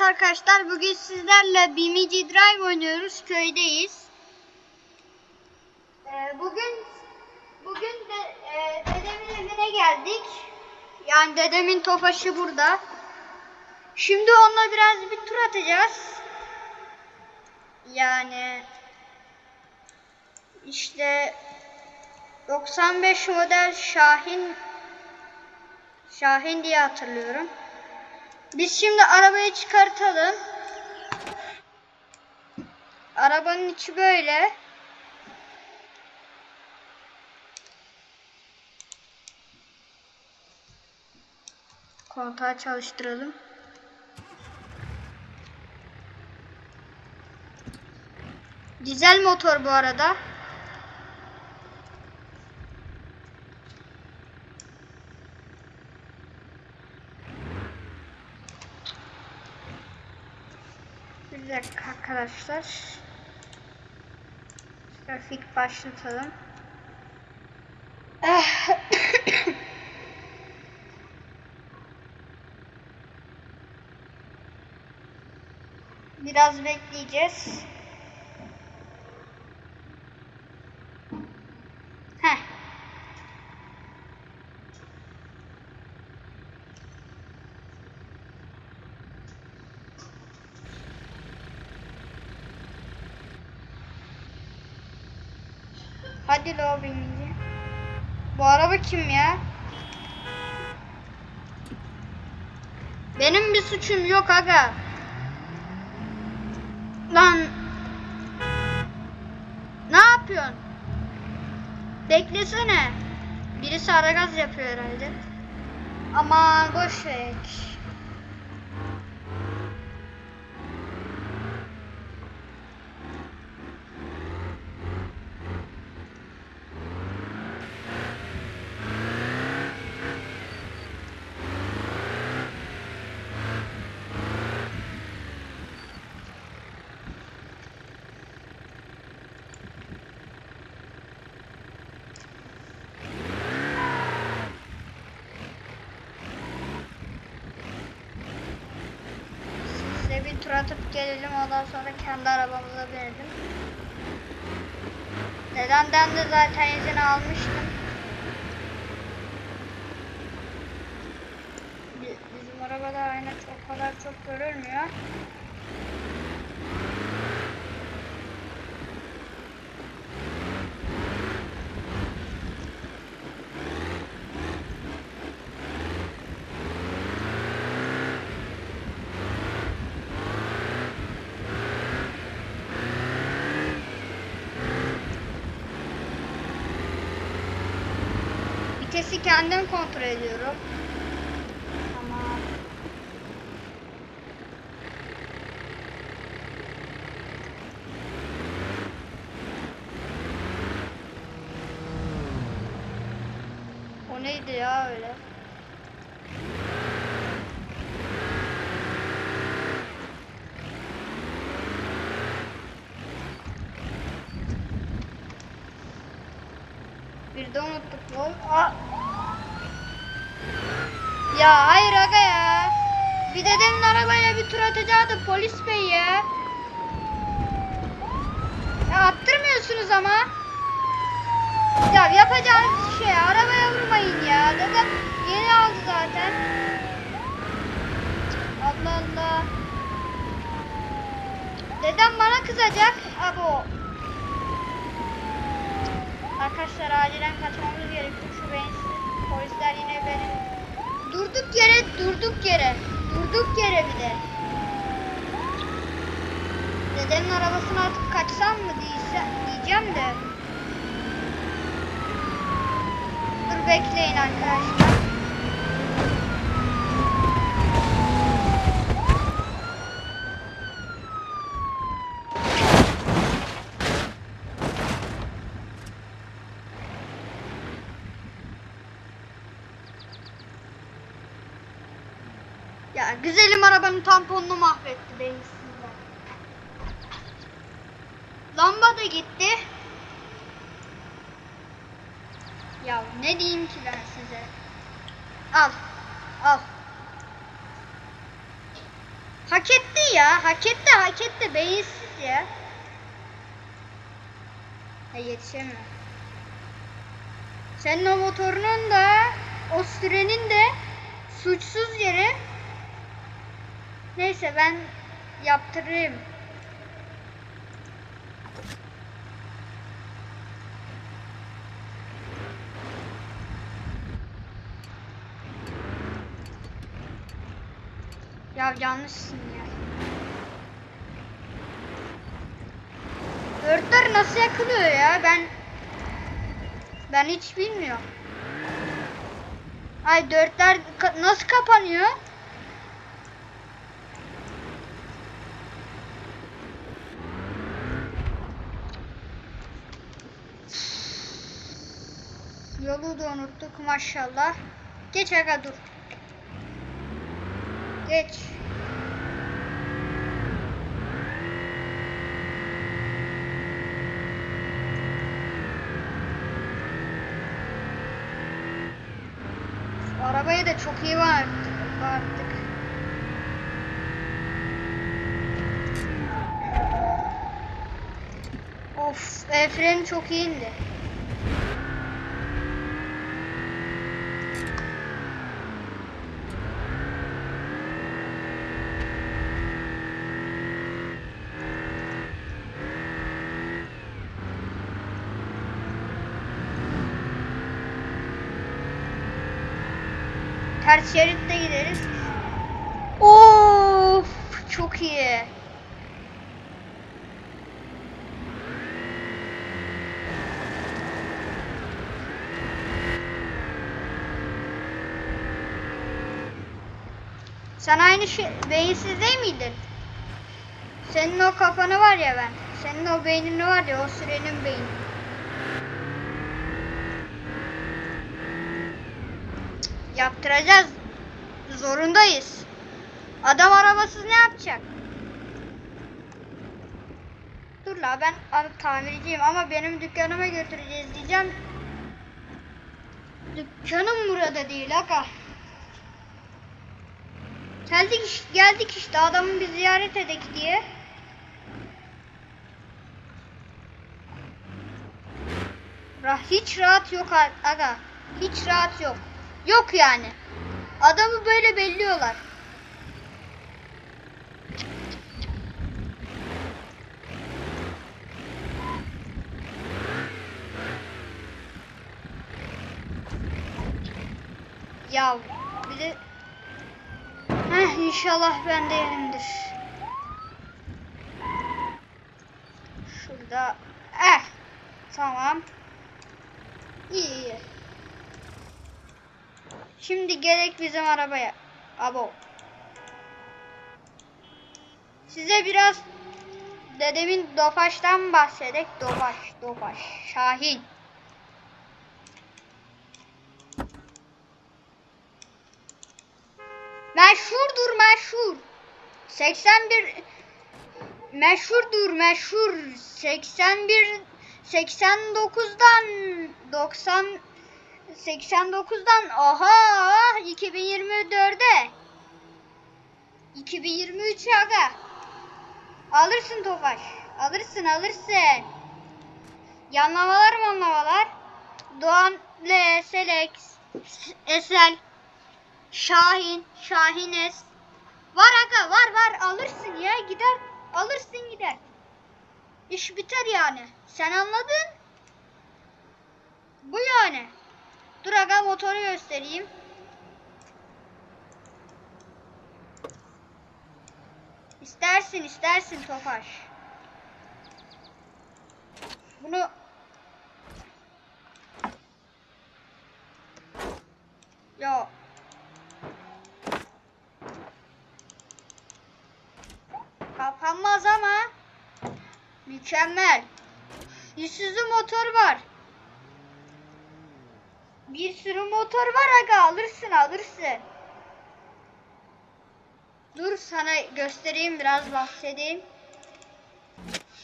Arkadaşlar bugün sizlerle BMG Drive oynuyoruz. Köydeyiz. Ee, bugün bugün de e, dedemin evine geldik. Yani dedemin tofaşı burada. Şimdi onunla biraz bir tur atacağız. Yani işte 95 model Şahin Şahin diye hatırlıyorum. Biz şimdi arabayı çıkartalım. Arabanın içi böyle. Kontağı çalıştıralım. Dizel motor bu arada. Bir dakika arkadaşlar. Trafik başlatalım. Biraz bekleyeceğiz. Heh. Hadi lo binince. Bu araba kim ya? Benim bir suçum yok aga. Lan. Ne yapıyorsun? Beklesene. Birisi ara gaz yapıyor herhalde. Aman boş ver. Size gelelim ondan sonra kendi arabamıza binelim. Dedemden de zaten izin almıştım. Bi- Bizim arabada ayna çok kadar çok görülmüyor. Vitesi kendim kontrol ediyorum. Tamam. O neydi ya öyle? Bir de unuttuk bu. Aa. Ya hayır aga ya. Bir dedemin arabayla bir tur atacaktı polis bey ya. Ya attırmıyorsunuz ama. Ya yapacağınız şey arabaya vurmayın ya. Dedem yeni aldı zaten. Allah Allah. Dedem bana kızacak. Abo. Arkadaşlar acilen kaçmamız gerekiyor. Şu benzin. Polisler yine beni. Durduk yere, durduk yere. Durduk yere bir de. Dedemin arabasını atıp kaçsam mı diyse, diyeceğim de. Dur bekleyin arkadaşlar. Ya güzelim arabanın tamponunu mahvetti beyinsizler. Lamba da gitti. Ya ne diyeyim ki ben size? Al. Al. Hak etti ya. Hak etti hak etti. Beyinsiz ya. Ha yetişemiyor. Senin o motorunun da o sürenin de suçsuz yere Neyse ben yaptırayım. Ya yanlışsın ya. Dörtler nasıl yakılıyor ya? Ben ben hiç bilmiyorum. Ay dörtler ka- nasıl kapanıyor? Yolu da unuttuk maşallah. Geç aga dur. Geç. Arabayı da çok iyi bağırttık. bağırttık. Of, el freni çok iyiydi. Ters şeritte gideriz. Of, çok iyi. Sen aynı şey, beyinsiz değil miydin? Senin o kafanı var ya ben. Senin o beynini var ya o sürenin beyni. Yaptıracağız. Zorundayız. Adam arabasız ne yapacak? Dur la ben tamirciyim ama benim dükkanıma götüreceğiz diyeceğim. Dükkanım burada değil aga. Geldik, iş- geldik işte adamı bir ziyaret edek diye. Rah hiç rahat yok aga. Hiç rahat yok. Yok yani. Adamı böyle belliyorlar. Ya bir de Heh, inşallah ben de yerimdir. Şurada. Eh. Tamam. İyi iyi. Şimdi gerek bizim arabaya. Abo. Size biraz dedemin Dofaş'tan bahsedek. Dofaş, Dofaş. Şahin. Meşhurdur meşhur. 81 meşhurdur meşhur. 81 89'dan 90 89'dan oha 2024'e 2023 aga. Alırsın Tofaş. Alırsın alırsın. Yanlamalar manlamalar. Doğan L, Selex, Esel, Şahin, Şahines. Var aga var var alırsın ya gider. Alırsın gider. İş biter yani. Sen anladın? Bu yani. Dur aga motoru göstereyim. İstersin istersin Tofaş. Bunu Yo. Kapanmaz ama mükemmel. Isuzu motor var. Bir sürü motor var aga alırsın alırsın. Dur sana göstereyim biraz bahsedeyim.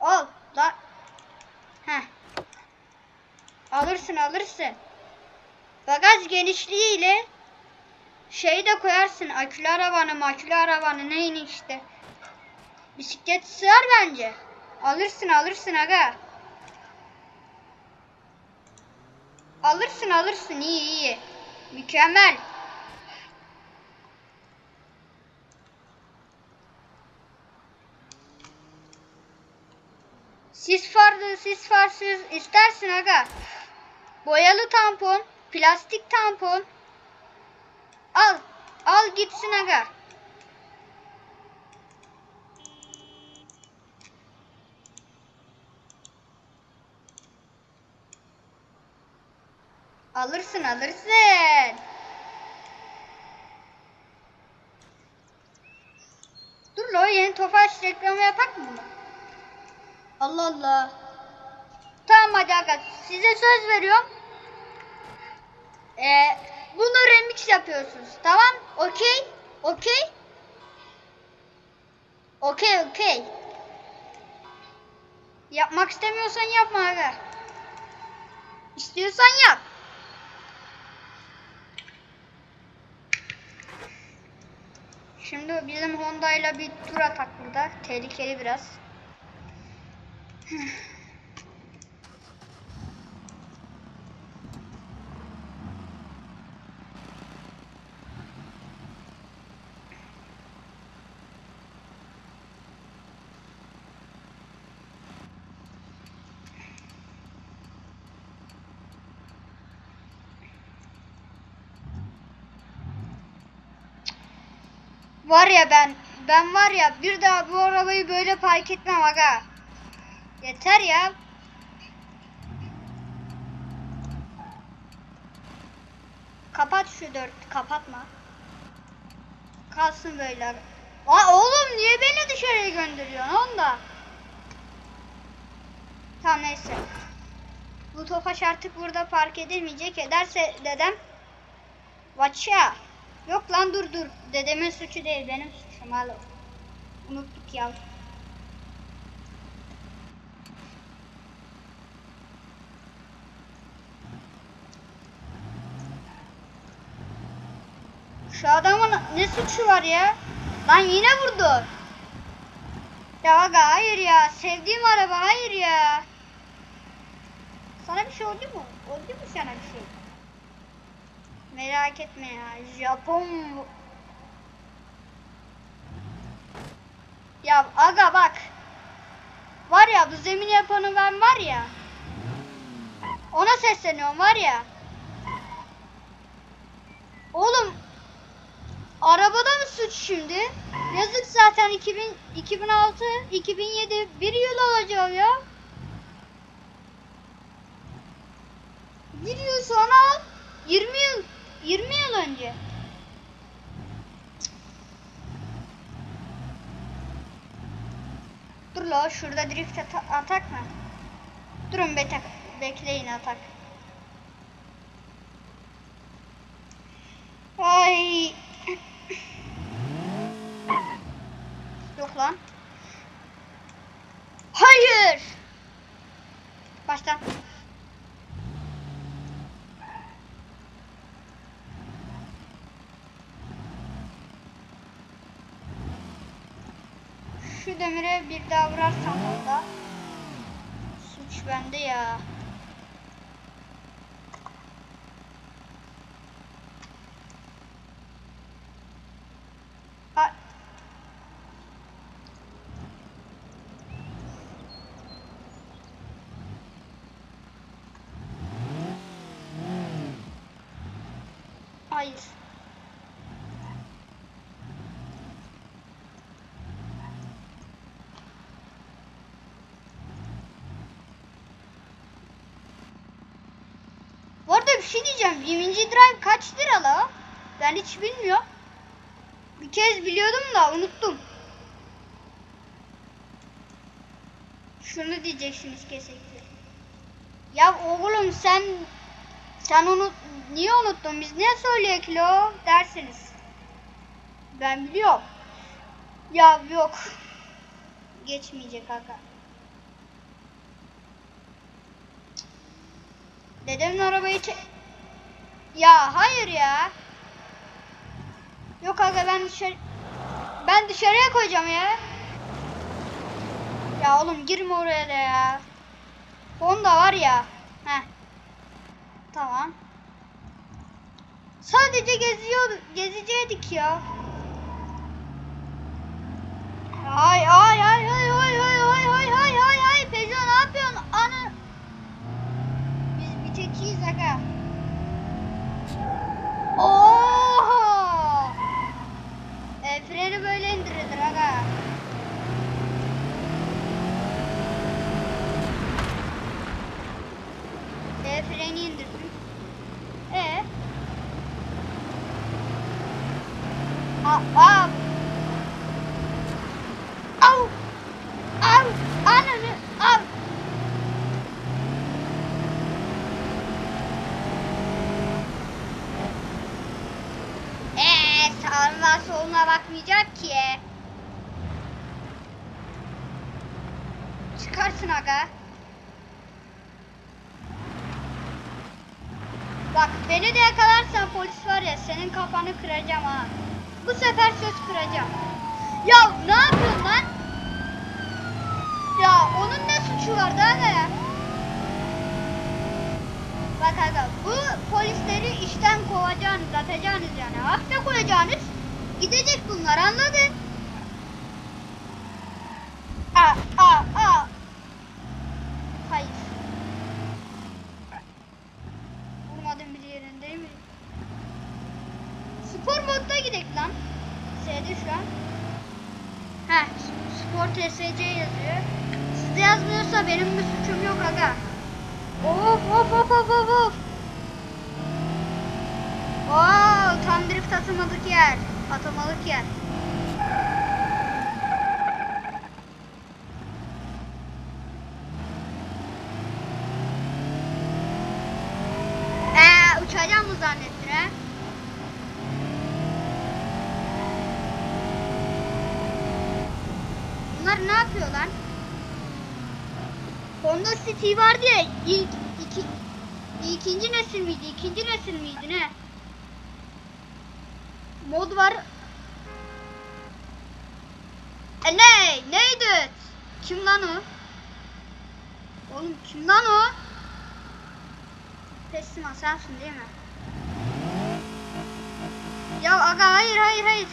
Al da. Heh. Alırsın alırsın. Bagaj genişliği ile Şeyi de koyarsın. Akülü arabanı, makülü arabanı neyini işte. Bisiklet sığar bence. Alırsın alırsın aga. Alırsın alırsın iyi iyi. Mükemmel. Sis farlı, sis farsız istersin aga. Boyalı tampon, plastik tampon. Al, al gitsin aga. Alırsın alırsın. Dur lo yeni Tofaş reklamı yapak mı bunu? Allah Allah. Tamam hadi aga size söz veriyorum. Ee, bunu remix yapıyorsunuz. Tamam? Okey? Okey? Okey okey. Yapmak istemiyorsan yapma aga. İstiyorsan yap. Şimdi bizim Honda ile bir tur atak burada. Tehlikeli biraz. Var ya ben, ben var ya bir daha bu arabayı böyle park etmem aga. Yeter ya. Kapat şu dört, kapatma. Kalsın böyle. Aa oğlum niye beni dışarıya gönderiyorsun onda? Tamam neyse. Bu tofaş artık burada park edilmeyecek. Ederse dedem. Vaça. Yok lan dur dur. Dedemin suçu değil benim suçum alo. Unuttuk ya. Şu adamın ne suçu var ya? Lan yine vurdu. Ya aga hayır ya. Sevdiğim araba hayır ya. Sana bir şey oldu mu? Oldu mu sana bir şey? Merak etme ya. Japon bu- Ya aga bak. Var ya bu zemin yapanı ben var ya. Ona sesleniyorum var ya. Oğlum arabada mı suç şimdi? Yazık zaten 2000, 2006, 2007 bir yıl olacak ya. Bir yıl sonra 20 yıl 20 yıl önce. Dur la şurada drift ata- atak mı? Durun betak bekleyin atak. Ay. Yok lan. Hayır. Baştan. Demire bir daha vurarsam onda suç bende ya. Hayır. Bu arada bir şey diyeceğim. 20. drive kaç lira la? Ben hiç bilmiyorum. Bir kez biliyordum da unuttum. Şunu diyeceksiniz kesinlikle. Ya oğlum sen sen onu niye unuttun? Biz ne söylüyor kilo dersiniz. Ben biliyorum. Ya yok. Geçmeyecek aga. Dedemin arabayı çek... Ya hayır ya. Yok aga ben dışarı ben dışarıya koyacağım ya. Ya oğlum girme oraya da ya. Honda var ya. Heh. Tamam. Sadece geziyor gezecektik ya. Ay ay ay ay ay ay ay ay ay ay ay Peugeot ne yapıyorsun? Ana. Biz bir tekiyiz aga. Oha! E, freni böyle indirilir aga. E, freni indirdim. E. A, a. Au! Au! Ananı! Au! Eee sağına soluna bakmayacak ki. Çıkarsın aga. Bak beni de yakalarsan polis var ya senin kafanı kıracağım ha. Bu sefer söz kıracağım. Ya ne yapıyorsun lan? Ya onun ne suçu vardı aga ya? Bak aga bu polisleri işten kovacaksınız, atacaksınız yani. Hapse koyacaksınız. Gidecek bunlar anladın? Aa, aa, aa. Hayır. Vurmadım bir yerin değil mi? Spor modda gidelim lan. S'de şu an. Heh, spor TSC yazıyor. Sizde yazmıyorsa benim bir suçum yok aga. Of of of of of of. Oo, tam drift atamadık yer. Atamalık yer. Ee, uçacağım mı zannettin ha? Bunlar ne yapıyor lan? Honda City vardı ya ilk iki ikinci nesil miydi? İkinci nesil miydi ne? Mod var. E ne? Neydi? Kim lan o? Oğlum kim lan o? Pessima sensin değil mi? Ya aga hayır hayır hayır.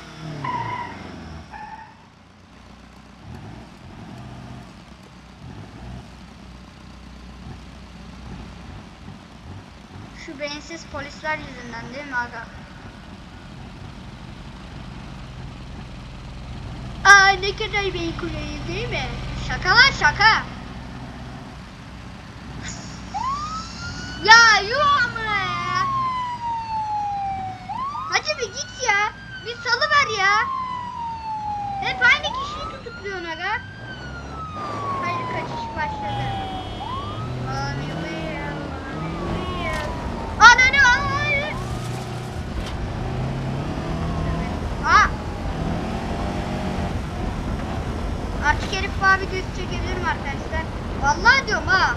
Beyinsiz polisler yüzünden değil mi aga? Aa ne kadar beyin kuleyim değil mi? Şaka lan şaka. Ya yuh ya. Hadi bir git ya. Bir salıver ya. Hep aynı kişiyi tutukluyorsun aga. Hayır kaçış başladı. Mami will, mami will. Ananı hayır. Aa. Abi göz çekebilirim arkadaşlar. Vallahi diyorum ha.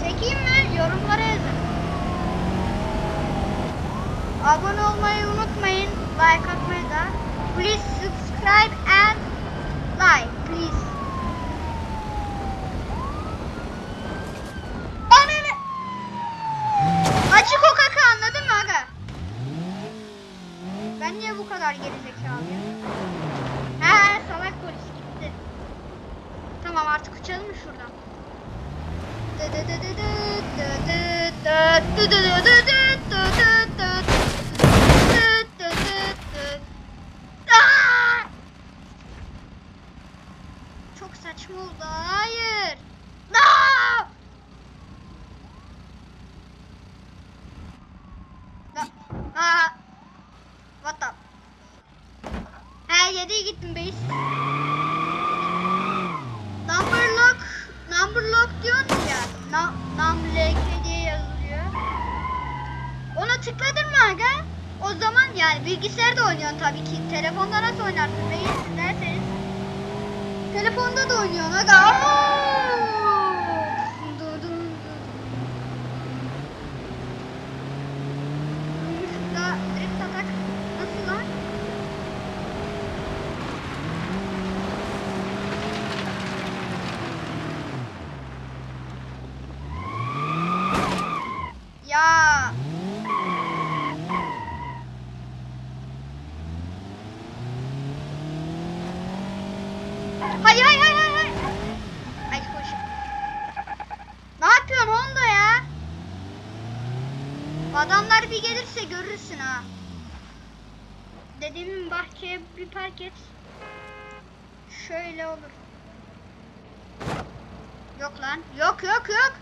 Çekeyim mi? Yorumlara yazın. Abone olmayı unutmayın. Like atmayı da. Please subscribe and like please. Ananı. Açık o kaka anladın mı aga? Ben niye bu kadar gerizekalıyım? Çok saçma oldu. Hayır. Da- Aa! What the? He 7'ye gittim base. Number lock, number lock diyorsun ya. Na, num LK diye yazılıyor. Ona tıkladın mı aga? O zaman yani bilgisayarda oynuyorsun tabii ki. Telefonda nasıl oynarsın değilsin derseniz. Telefonda da oynuyorsun aga. Aa! Hay hay hay hay hay. Ay koş. Ne yapıyorsun onda ya? Adamlar bir gelirse görürsün ha. Dedemin bahçeye bir park et. Şöyle olur. Yok lan. Yok yok yok.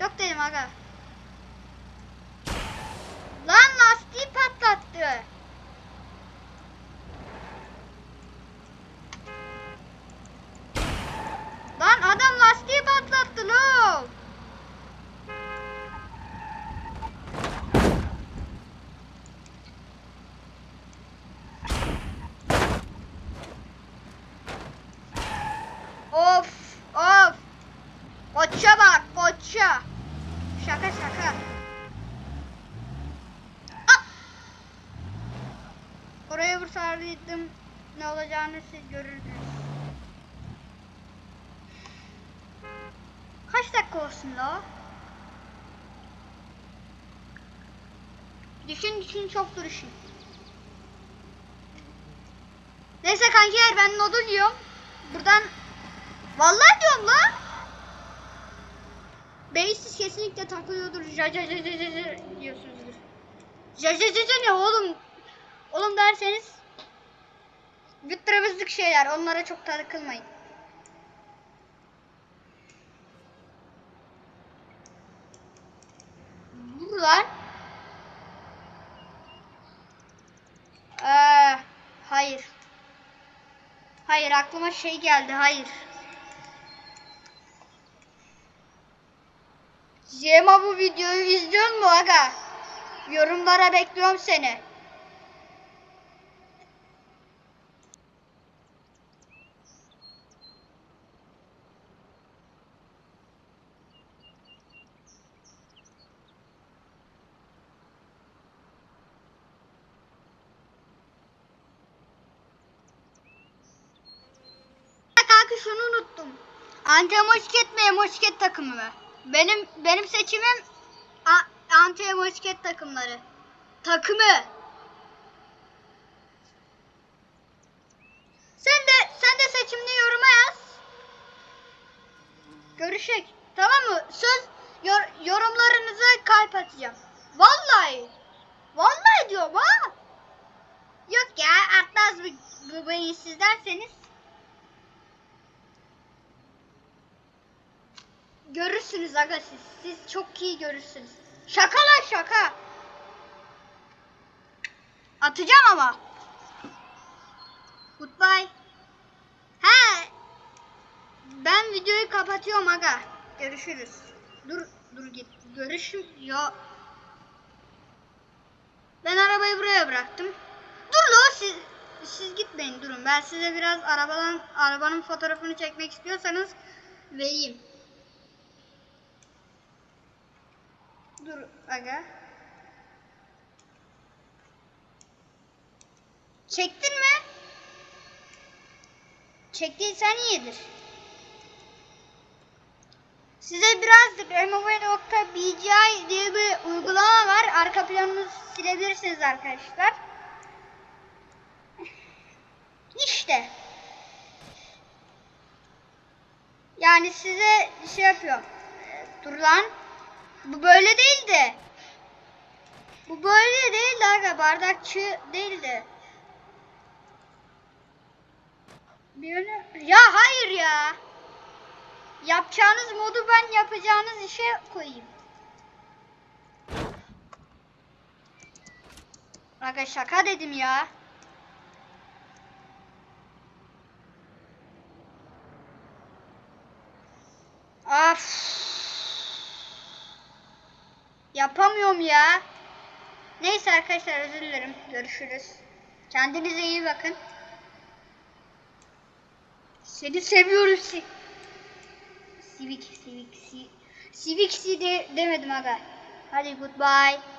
Yok dedim aga. Lan lastiği patlattı. Lan adam lastiği patlattı lo. Of of. Koça bak koça. Şaka şaka. Ah! Vursaydım ne olacağını siz görürdünüz. Kaç dakika olsun la? Düşün düşün çok duruşun. Neyse kankiler ben nodu diyorum. Buradan Vallahi diyorum la. Beysiz kesinlikle takılıyordur. Ja ja ja ja ja ja diyorsunuzdur. Ja ja ja ja ne oğlum? Oğlum derseniz güttüremizlik şeyler. Onlara çok takılmayın. Vur lan. Ee, hayır. Hayır aklıma şey geldi. Hayır. Cema bu videoyu izliyor mu aga? Yorumlara bekliyorum seni. Kanka şunu unuttum. Anti moşket mi emoşket takımı mı? Benim benim seçimim a- anti emoşket takımları. Takımı. Sen de sen de seçimini yoruma yaz. Görüşek. Tamam mı? Söz yor- yorumlarınıza kalp atacağım. Vallahi. Vallahi diyorum ha. Yok ya atmaz bu, bu beyinsiz Görürsünüz aga siz. Siz çok iyi görürsünüz. Şaka lan şaka. Atacağım ama. Goodbye. He. Ben videoyu kapatıyorum aga. Görüşürüz. Dur dur git. Görüşüm ya. Ben arabayı buraya bıraktım. Dur lo siz siz gitmeyin durun. Ben size biraz arabadan arabanın fotoğrafını çekmek istiyorsanız vereyim. Dur aga. Çektin mi? Çektiysen iyidir. Size birazcık remove.bgi diye bir uygulama var. Arka planını silebilirsiniz arkadaşlar. İşte. Yani size şey yapıyorum. Ee, Dur lan. Bu böyle değildi. Bu böyle değildi aga. Bardakçı değildi. Bir yönü... Ya hayır ya. Yapacağınız modu ben yapacağınız işe koyayım. Aga şaka dedim ya. Af. Yapamıyorum ya. Neyse arkadaşlar özür dilerim. Görüşürüz. Kendinize iyi bakın. Seni seviyorum. Si Civic, Civic, Civic, Civic de demedim aga. Hadi goodbye.